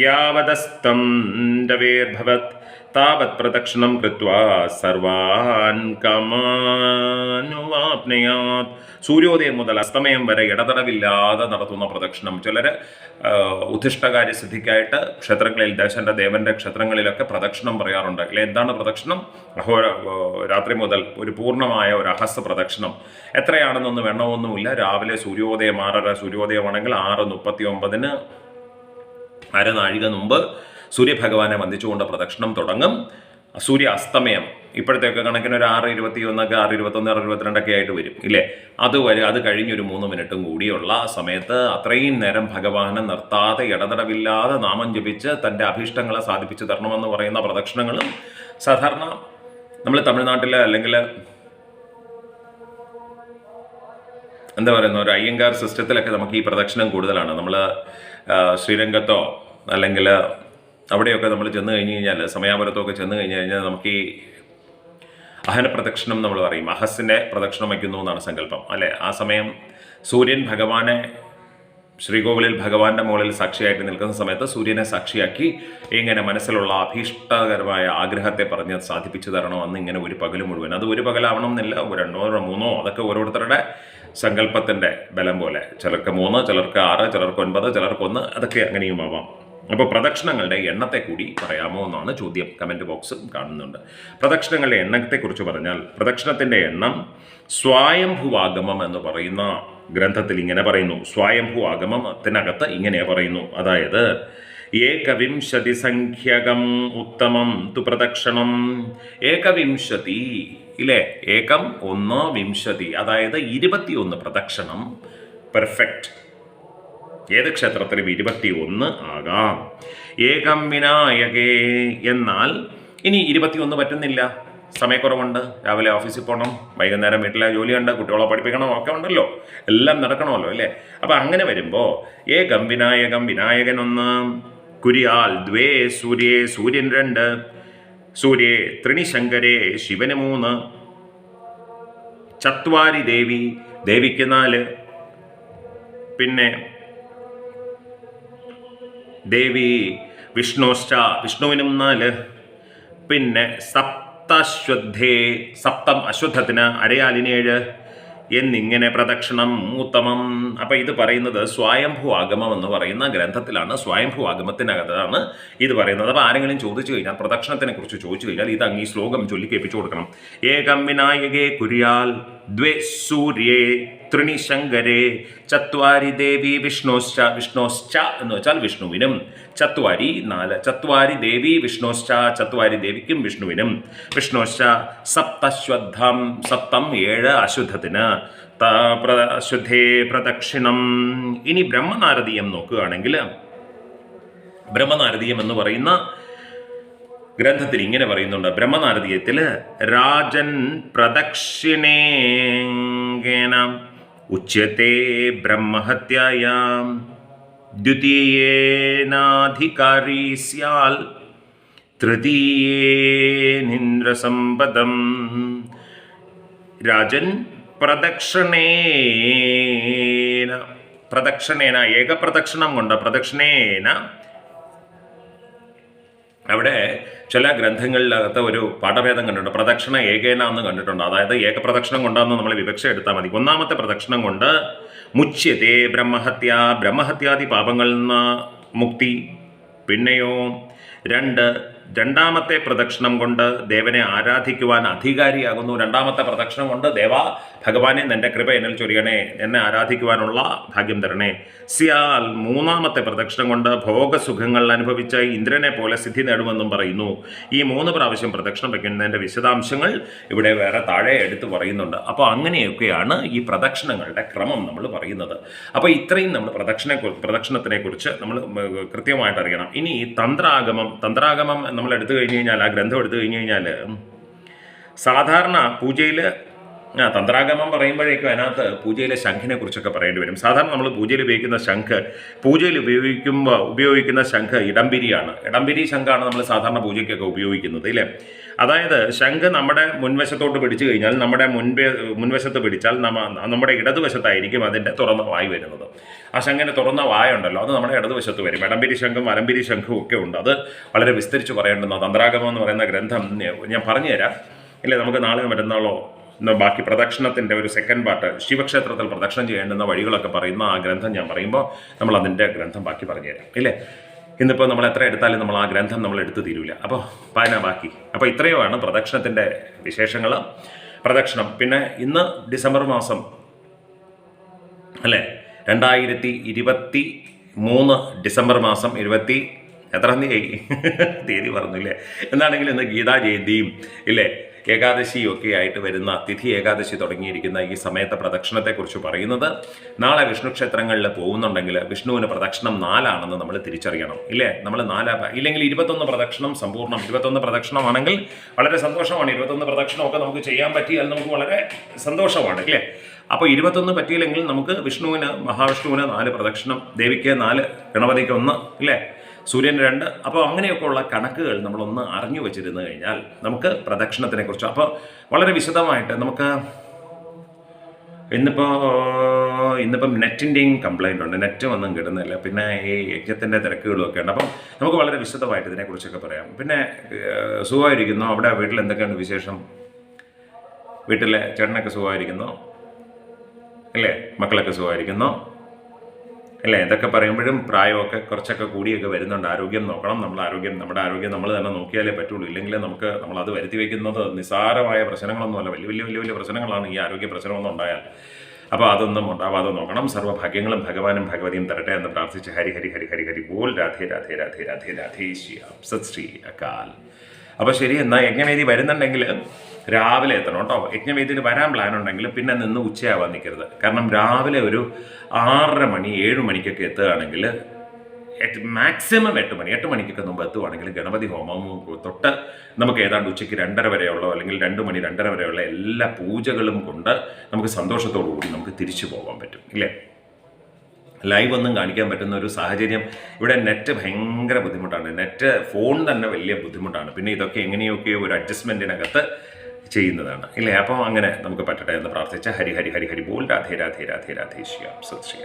യാവതസ്തം രവേർഭവത്. താവത് പ്രദക്ഷിണം കൃത്വാ സർവാൻ കാമാനുവാപ്നയാത് സൂര്യോദയം മുതൽ അസ്തമയം വരെ ഇടതടവില്ലാതെ നടത്തുന്ന പ്രദക്ഷിണം. ചിലർ ഉദ്ദിഷ്ടകാര്യ സിദ്ധിക്കായിട്ട് ക്ഷേത്രങ്ങളിൽ ദേശന്റെ ദേവന്റെ ക്ഷേത്രങ്ങളിലൊക്കെ പ്രദക്ഷിണം പറയാറുണ്ട്. അല്ലെ എന്താണ് പ്രദക്ഷിണം? രാത്രി മുതൽ ഒരു പൂർണമായ ഒരു അഹസ പ്രദക്ഷിണം. എത്രയാണെന്നൊന്നും എണ്ണമൊന്നുമില്ല രാവിലെ സൂര്യോദയം ആറര സൂര്യോദയമാണെങ്കിൽ ആറ് മുപ്പത്തി ഒമ്പതിന് അരനാഴിക മുമ്പ് സൂര്യഭഗവാനെ വന്ദിച്ചുകൊണ്ട് പ്രദക്ഷിണം തുടങ്ങും. സൂര്യ അസ്തമയം ഇപ്പോഴത്തേക്ക് കണക്കിന് ഒരു ആറ് ഇരുപത്തി ഒന്നൊക്കെ ആറ് ഇരുപത്തൊന്ന് ആറ് ഇരുപത്തിരണ്ടൊക്കെ ആയിട്ട് വരും ഇല്ലേ? അത് വരെ അത് കഴിഞ്ഞൊരു മൂന്ന് മിനിറ്റും കൂടിയുള്ള സമയത്ത് അത്രയും നേരം ഭഗവാനെ നിർത്താതെ ഇടതടവില്ലാതെ നാമം ജപിച്ച് തന്റെ അഭീഷ്ടങ്ങളെ സാധിപ്പിച്ചു തരണമെന്ന് പറയുന്ന പ്രദക്ഷിണങ്ങളും സാധാരണ നമ്മൾ തമിഴ്നാട്ടിൽ അല്ലെങ്കിൽ എന്താ പറയുന്ന ഒരു അയ്യങ്കാർ സിസ്റ്റത്തിലൊക്കെ നമുക്ക് ഈ പ്രദക്ഷിണം കൂടുതലാണ്. നമ്മൾ ശ്രീരംഗത്തോ അല്ലെങ്കിൽ അവിടെയൊക്കെ നമ്മൾ ചെന്ന് കഴിഞ്ഞ് കഴിഞ്ഞാൽ സമയാപുരത്തൊക്കെ ചെന്ന് കഴിഞ്ഞ് കഴിഞ്ഞാൽ നമുക്ക് ഈ അഹന പ്രദക്ഷിണം നമ്മൾ പറയും. അഹസിനെ പ്രദക്ഷിണം വയ്ക്കുന്നു എന്നാണ് സങ്കല്പം അല്ലേ? ആ സമയം സൂര്യൻ ഭഗവാനെ ശ്രീകോവിലിൽ ഭഗവാന്റെ മുകളിൽ സാക്ഷിയായിട്ട് നിൽക്കുന്ന സമയത്ത് സൂര്യനെ സാക്ഷിയാക്കി ഇങ്ങനെ മനസ്സിലുള്ള അഭീഷ്ടകരമായ ആഗ്രഹത്തെ പറഞ്ഞ് സാധിപ്പിച്ചു തരണോ? അന്ന് ഇങ്ങനെ ഒരു പകൽ മുഴുവൻ. അത് ഒരു പകലാവണം എന്നില്ല രണ്ടോ മൂന്നോ അതൊക്കെ ഓരോരുത്തരുടെ സങ്കല്പത്തിന്റെ ബലം പോലെ. ചിലർക്ക് മൂന്ന് ചിലർക്ക് ആറ് ചിലർക്ക് ഒൻപത് ചിലർക്ക് ഒന്ന് അതൊക്കെ അങ്ങനെയും ആവാം. അപ്പോൾ പ്രദക്ഷിണങ്ങളുടെ എണ്ണത്തെ കൂടി പറയാമോ എന്നാണ് ചോദ്യം കമന്റ് ബോക്സും കാണുന്നുണ്ട്. പ്രദക്ഷിണങ്ങളുടെ എണ്ണത്തെക്കുറിച്ച് പറഞ്ഞാൽ പ്രദക്ഷിണത്തിന്റെ എണ്ണം സ്വായംഭുവാഗമം എന്ന് പറയുന്ന ഗ്രന്ഥത്തിൽ ഇങ്ങനെ പറയുന്നു. സ്വായംഭു ആഗമത്തിനകത്ത് ഇങ്ങനെ പറയുന്നു. അതായത് ഏകവിംശതി സംഖ്യകം ഉത്തമം തു പ്രദക്ഷിണം ഏകവിംശതി ഇല്ലേ? ഏകം ഒന്ന് വിംശതി അതായത് ഇരുപത്തിയൊന്ന് പ്രദക്ഷിണം പെർഫെക്റ്റ്. ഏത് ക്ഷേത്രത്തിലും ഇരുപത്തി ഒന്ന് ആകാം. ഏകം വിനായകേ. എന്നാൽ ഇനി ഇരുപത്തിയൊന്ന് പറ്റുന്നില്ല. സമയക്കുറവുണ്ട്. രാവിലെ ഓഫീസിൽ പോകണം. വൈകുന്നേരം വീട്ടിലെ ജോലിയുണ്ട്. കുട്ടികളെ പഠിപ്പിക്കണം. ഒക്കെ ഉണ്ടല്ലോ. എല്ലാം നടക്കണമല്ലോ അല്ലേ? അപ്പം അങ്ങനെ വരുമ്പോൾ ഏകം വിനായകം വിനായകൻ ഒന്ന് കുരിയാൽ ദ്വേ സൂര്യേ സൂര്യൻ രണ്ട്. സൂര്യേ ത്രിണിശങ്കരേ ശിവന് മൂന്ന്. ചത്വാരി ദേവി ദേവിക്ക് നാല്. പിന്നെ ദേവി വിഷ്ണുശ്ച വിഷ്ണുവിനും നാല്. പിന്നെ സപ്തശ്വദ്ധേ സപ്തം അശ്വത്ഥത്തിന് അരയാലിന് ഏഴ് എന്നിങ്ങനെ പ്രദക്ഷിണം ഉത്തമം അപ്പം ഇത് പറയുന്നത് സ്വയംഭൂ ആഗമം എന്ന് പറയുന്ന ഗ്രന്ഥത്തിലാണ്. സ്വയംഭൂ ആഗമത്തിനകത്താണ് ഇത് പറയുന്നത്. അപ്പോൾ ആരെങ്കിലും ചോദിച്ചു കഴിഞ്ഞാൽ പ്രദക്ഷിണത്തിനെ കുറിച്ച് ചോദിച്ചു കഴിഞ്ഞാൽ ഇത് അങ്ങ് ഈ ശ്ലോകം ചൊല്ലി കേൾപ്പിച്ചു കൊടുക്കണം. ഏകം വിനായകേ കുര്യാൽ ദ്വേ സൂര്യേ ത്രിണി ചത്വാരി ദേവി വിഷ്ണോശ്ച വിഷ്ണോശ്ച എന്ന് വെച്ചാൽ വിഷ്ണുവിനും ചത്വാരി നാല്. ചത്വാരി ദേവി വിഷ്ണോശ്ച ചത്വാരി ദേവിക്കും വിഷ്ണുവിനും. വിഷ്ണോശ്ച സപ്തശ്വദ്ധം സപ്തം ഏഴ് അശുദ്ധത്തിന്. അശുദ്ധേ പ്രദക്ഷിണം. ഇനി ബ്രഹ്മനാരദീയം നോക്കുകയാണെങ്കിൽ ബ്രഹ്മനാരദീയം എന്ന് പറയുന്ന ഗ്രന്ഥത്തിൽ ഇങ്ങനെ പറയുന്നുണ്ട്. ബ്രഹ്മനാരദീയത്തിൽ രാജൻ പ്രദക്ഷിണേന ഉച്ചത്തെ ബ്രഹ്മഹത്യായാം. ദ്വിതീയേനാധികാരി സ്യാൽ തൃതീയേനിന്ദ്രസമ്പദം. രാജൻ പ്രദക്ഷിണേന പ്രദക്ഷിണേന ഏകപ്രദക്ഷിണം കൊണ്ട് പ്രദക്ഷിണേന. അവിടെ ചില ഗ്രന്ഥങ്ങളിലകത്ത് ഒരു പാഠഭേദം കണ്ടിട്ടുണ്ട്. പ്രദക്ഷിണ ഏകേന എന്ന് കണ്ടിട്ടുണ്ട്. അതായത് ഏകപ്രദക്ഷിണം കൊണ്ടാന്ന് നമ്മൾ വിവക്ഷ എടുത്താൽ മതി. ഒന്നാമത്തെ പ്രദക്ഷിണം കൊണ്ട് മുച്യത്തെ ബ്രഹ്മഹത്യ ബ്രഹ്മഹത്യാദി പാപങ്ങളിൽ നിന്ന് മുക്തി. പിന്നെയോ രണ്ട് രണ്ടാമത്തെ പ്രദക്ഷിണം കൊണ്ട് ദേവനെ ആരാധിക്കുവാൻ അധികാരിയാകുന്നു. രണ്ടാമത്തെ പ്രദക്ഷിണം കൊണ്ട് ദേവ ഭഗവാനെ നിന്റെ കൃപ എന്നിൽ ചൊരിയണേ എന്നെ ആരാധിക്കുവാനുള്ള ഭാഗ്യം തരണേ. സിയാൽ മൂന്നാമത്തെ പ്രദക്ഷിണം കൊണ്ട് ഭോഗസുഖങ്ങൾ അനുഭവിച്ച ഇന്ദ്രനെ പോലെ സിദ്ധി നേടുമെന്നും പറയുന്നു. ഈ മൂന്ന് പ്രാവശ്യം പ്രദക്ഷിണം വയ്ക്കുന്നതിന്റെ വിശദാംശങ്ങൾ ഇവിടെ വേറെ താഴെ എടുത്ത് പറയുന്നുണ്ട്. അപ്പോൾ അങ്ങനെയൊക്കെയാണ് ഈ പ്രദക്ഷിണങ്ങളുടെ ക്രമം നമ്മൾ പറയുന്നത്. അപ്പോൾ ഇത്രയും നമ്മൾ പ്രദക്ഷിണ പ്രദക്ഷിണത്തിനെ കുറിച്ച് നമ്മൾ കൃത്യമായിട്ട് അറിയണം. ഇനി തന്ത്രാഗമം തന്ത്രാഗമം നമ്മൾ എടുത്തു കഴിഞ്ഞ് കഴിഞ്ഞാൽ ആ ഗ്രന്ഥം എടുത്തു കഴിഞ്ഞ് കഴിഞ്ഞാൽ സാധാരണ പൂജയിൽ ആ തന്ത്രാഗമം പറയുമ്പോഴേക്കും അതിനകത്ത് പൂജയിലെ ശംഖിനെ കുറിച്ചൊക്കെ പറയേണ്ടി വരും. സാധാരണ നമ്മൾ പൂജയിൽ ഉപയോഗിക്കുന്ന ശംഖ് പൂജയിൽ ഉപയോഗിക്കുമ്പോൾ ഉപയോഗിക്കുന്ന ശംഖ് ഇടംപിരിയാണ്. ഇടംപിരി ശംഖാണ് നമ്മൾ സാധാരണ പൂജയ്ക്കൊക്കെ ഉപയോഗിക്കുന്നത് ഇല്ലേ? അതായത് ശംഖ് നമ്മുടെ മുൻവശത്തോട്ട് പിടിച്ചു കഴിഞ്ഞാൽ നമ്മുടെ മുൻപേ മുൻവശത്ത് പിടിച്ചാൽ നമ്മ നമ്മുടെ ഇടതുവശത്തായിരിക്കും അതിന്റെ തുറന്ന വായ് വരുന്നത്. ആ ശംഖിന്റെ തുറന്ന വായ ഉണ്ടല്ലോ അത് നമ്മുടെ ഇടതുവശത്ത് വരും. ഇടംപിരി ശംഖും വലംപിരി ശംഖും ഒക്കെ ഉണ്ട്. അത് വളരെ വിസ്തരിച്ച് പറയേണ്ടുന്ന തന്ത്രാഗമം എന്ന് പറയുന്ന ഗ്രന്ഥം ഞാൻ പറഞ്ഞുതരാം. ഇല്ലേ? നമുക്ക് നാളെ മറ്റന്നാളോ ബാക്കി പ്രദക്ഷിണത്തിന്റെ ഒരു സെക്കൻഡ് പാർട്ട് ശിവക്ഷേത്രത്തിൽ പ്രദക്ഷിണം ചെയ്യേണ്ടുന്ന വഴികളൊക്കെ പറയുന്ന ആ ഗ്രന്ഥം ഞാൻ പറയുമ്പോൾ നമ്മൾ അതിന്റെ ഗ്രന്ഥം ബാക്കി പറഞ്ഞുതരാം ഇല്ലേ? ഇന്നിപ്പോൾ നമ്മൾ എത്ര എടുത്താലും നമ്മൾ ആ ഗ്രന്ഥം നമ്മൾ എടുത്തു തീരൂല. അപ്പോൾ പായന ബാക്കി. അപ്പോൾ ഇത്രയുമാണ് പ്രദക്ഷിണത്തിന്റെ വിശേഷങ്ങൾ. പ്രദക്ഷിണം. പിന്നെ ഇന്ന് ഡിസംബർ മാസം അല്ലേ? രണ്ടായിരത്തി ഇരുപത്തി മൂന്ന് ഡിസംബർ മാസം ഇരുപത്തി എത്ര തീയതി? തീയതി പറഞ്ഞില്ലേ? എന്താണെങ്കിലും ഇന്ന് ഗീതാ ജയന്തിയും ഇല്ലേ? ഏകാദശിയും ഒക്കെ ആയിട്ട് വരുന്ന തിഥി ഏകാദശി തുടങ്ങിയിരിക്കുന്ന ഈ സമയത്തെ പ്രദക്ഷിണത്തെക്കുറിച്ച് പറയുന്നത് നാളെ വിഷ്ണു ക്ഷേത്രങ്ങളിൽ പോകുന്നുണ്ടെങ്കിൽ വിഷ്ണുവിന് പ്രദക്ഷിണം നാലാണെന്ന് നമ്മൾ തിരിച്ചറിയണം ഇല്ലേ? നമ്മൾ നാലാ ഇല്ലെങ്കിൽ ഇരുപത്തൊന്ന് പ്രദക്ഷിണം സമ്പൂർണം ഇരുപത്തൊന്ന് പ്രദക്ഷിണമാണെങ്കിൽ വളരെ സന്തോഷമാണ്. ഇരുപത്തൊന്ന് പ്രദക്ഷിണമൊക്കെ നമുക്ക് ചെയ്യാൻ പറ്റിയാൽ നമുക്ക് വളരെ സന്തോഷമാണ് ഇല്ലേ? അപ്പോൾ ഇരുപത്തൊന്ന് പറ്റിയില്ലെങ്കിൽ നമുക്ക് വിഷ്ണുവിന് മഹാവിഷ്ണുവിന് നാല് പ്രദക്ഷിണം ദേവിക്ക് നാല് ഗണപതിക്ക് ഒന്ന് ഇല്ലേ? സൂര്യന് രണ്ട്. അപ്പോൾ അങ്ങനെയൊക്കെ ഉള്ള കണക്കുകൾ നമ്മളൊന്ന് അറിഞ്ഞു വെച്ചിരുന്നു കഴിഞ്ഞാൽ നമുക്ക് പ്രദക്ഷിണത്തിനെ കുറിച്ച് അപ്പോൾ വളരെ വിശദമായിട്ട് നമുക്ക് ഇന്നിപ്പോൾ ഇന്നിപ്പം നെറ്റിന്റെയും കംപ്ലൈന്റ് ഉണ്ട്. നെറ്റ് ഒന്നും കിട്ടുന്നില്ല. പിന്നെ ഈ യജ്ഞത്തിന്റെ തിരക്കുകളും ഒക്കെ ഉണ്ട്. അപ്പം നമുക്ക് വളരെ വിശദമായിട്ട് ഇതിനെക്കുറിച്ചൊക്കെ പറയാം. പിന്നെ സുഖമായിരിക്കുന്നു? അവിടെ വീട്ടിൽ എന്തൊക്കെയാണ് വിശേഷം? വീട്ടിലെ ചേട്ടനൊക്കെ സുഖമായിരിക്കുന്നു? അല്ലേ? മക്കളൊക്കെ സുഖമായിരിക്കുന്നു? അല്ലേ? ഇതൊക്കെ പറയുമ്പോഴും പ്രായമൊക്കെ കുറച്ചൊക്കെ കൂടിയൊക്കെ വരുന്നുണ്ട്. ആരോഗ്യം നോക്കണം. നമ്മൾ ആരോഗ്യം നമ്മുടെ ആരോഗ്യം നമ്മൾ തന്നെ നോക്കിയാലേ പറ്റുള്ളൂ. ഇല്ലെങ്കിൽ നമുക്ക് നമ്മൾ അത് വരുത്തി വയ്ക്കുന്നത് നിസാരമായ പ്രശ്നങ്ങളൊന്നുമല്ല. വലിയ വലിയ വലിയ വലിയ പ്രശ്നങ്ങളാണ് ഈ ആരോഗ്യ പ്രശ്നമൊന്നും ഉണ്ടായാൽ. അപ്പോൾ അതൊന്നും ഉണ്ടാവാതെ നോക്കണം. സർവഭാഗ്യങ്ങളും ഭഗവാനും ഭഗവതിയും തരട്ടെ എന്ന് പ്രാർത്ഥിച്ച് ഹരി ഹരി ഹരി ഹരി ഹരി ബോൾ. രാധേ രാധേ രാധേ രാധേ രാധേ ശ്രീ. സത് ശ്രീ. അകാൽ. അപ്പോൾ ശരി എന്നാൽ യജ്ഞവേദി വരുന്നുണ്ടെങ്കിൽ രാവിലെ എത്തണം കേട്ടോ. യജ്ഞവേദിയിൽ വരാൻ പ്ലാൻ ഉണ്ടെങ്കിൽ പിന്നെ നിന്ന് ഉച്ചയാവാൻ നിൽക്കരുത് കാരണം രാവിലെ ഒരു ആറര മണി ഏഴ് മണിക്കൊക്കെ എത്തുകയാണെങ്കിൽ എട്ട് മാക്സിമം എട്ട് മണി എട്ട് മണിക്കൊക്കെ മുമ്പ് എത്തുവാണെങ്കിൽ ഗണപതി ഹോമവും തൊട്ട് നമുക്ക് ഏതാണ്ട് ഉച്ചയ്ക്ക് രണ്ടര വരെയുള്ള അല്ലെങ്കിൽ രണ്ട് മണി രണ്ടര വരെയുള്ള എല്ലാ പൂജകളും കൊണ്ട് നമുക്ക് സന്തോഷത്തോടു കൂടി നമുക്ക് തിരിച്ചു പോകാൻ പറ്റും ഇല്ലേ? ലൈവ് ഒന്നും കാണിക്കാൻ പറ്റുന്ന ഒരു സാഹചര്യം. ഇവിടെ നെറ്റ് ഭയങ്കര ബുദ്ധിമുട്ടാണ്. നെറ്റ് ഫോൺ തന്നെ വലിയ ബുദ്ധിമുട്ടാണ്. പിന്നെ ഇതൊക്കെ എങ്ങനെയൊക്കെയോ ഒരു അഡ്ജസ്റ്റ്മെന്റിനകത്ത് ചെയ്യുന്നതാണ്. ഇല്ലേ? അപ്പോൾ അങ്ങനെ നമുക്ക് പറ്റട്ടെ എന്ന് പ്രാർത്ഥിച്ച ഹരി ഹരി ഹരി ഹരി ബോൾ രാധേ രാധേ രാധേ രാധേ ശ്യാം. സത് ശ്രീ